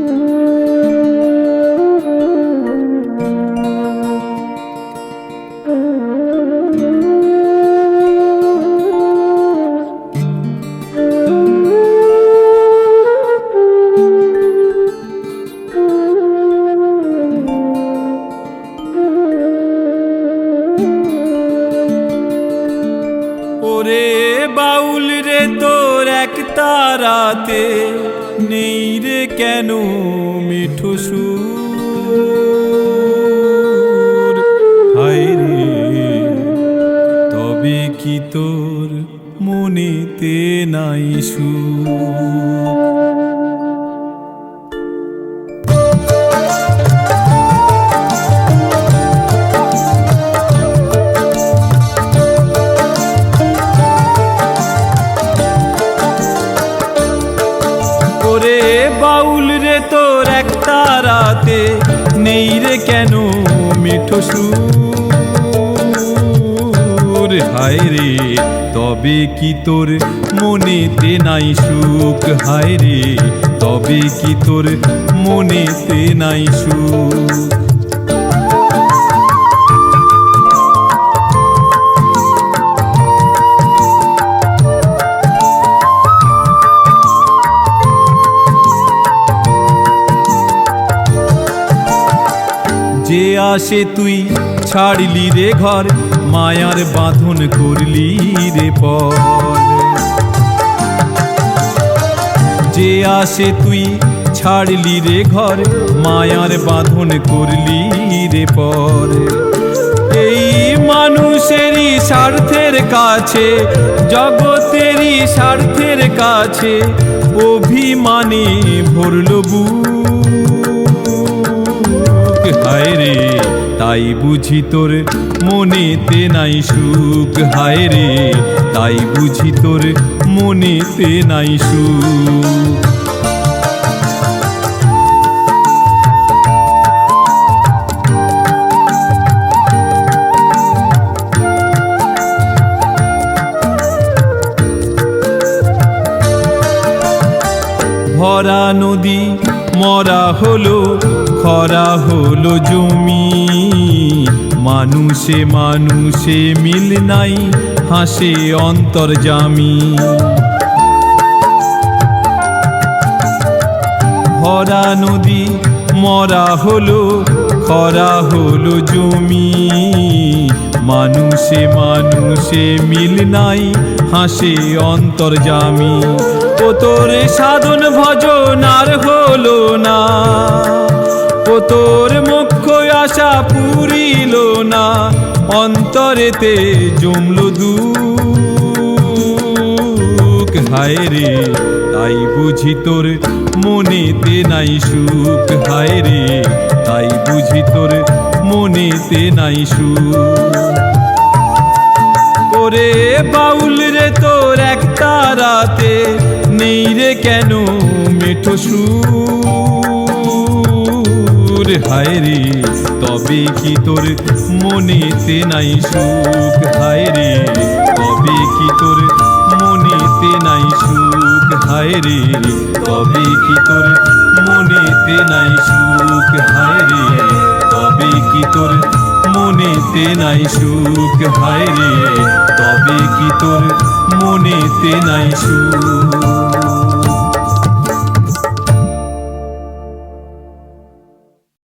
ওরে তারাতে নেই রে কেন মিঠু সুর? রে তবে কি তোর মনেতে নাই সুর? ওরে বাউল রে, তোর এক তারাতে নেই রে কেন মিঠো সুর? হায় রে, তবে কি তোর মনেতে নাই সুখ? হায় রে, তবে কি তোর মনেতে নাই সুখ? যে আসে তুই ছাড়লি রে ঘর, মায়ার বাঁধন করলি রে পর। যে আসে তুই ছাড়লি রে ঘর, মায়ার বাঁধন করলি রে পর। এই মানুষেরই স্বার্থের কাছে, জগতেরই স্বার্থের কাছে, অভিমানে ভরল বুক। তাই বুঝি তোর মনেতে নাই সুখ, হায় রে। তাই বুঝি তোর মনেতে নাই সুখ। ভরা নদী মরা হলো খরা হলো জমি। মানুষে মানুষে মিল নাই, হাসে অন্তর্জামী ভরা নদী, মরা হলো, খরা হলো জমি। মানুষে মানুষে মিল নাই, হাসে অন্তর্জামী ও তোর সাধন ভজন আর হলো না। তোর মুখ্য আশা পুরিল না, অন্তরেতে জমলো দুঃখ। হায় রে, তাই বুঝি তোর মনেতে নাই সুখ। হায় রে, তাই বুঝি তোর মনেতে নাই সুখ। ওরে বাউল রে, তোর এক তারাতে নেই রে কেন মিঠো সুর হায় রে, তবে কি তোর মনেতে নাই সুখ? হায় রে, তবে কি তোর মনেতে নাই সুখ? হায় রে, তবে কি তোর মনেতে নাই সুখ? হায় রে, তবে কি তোর মনেতে নাই সুখ? হায় রে, তবে কি তোর মনেতে নাই সুখ?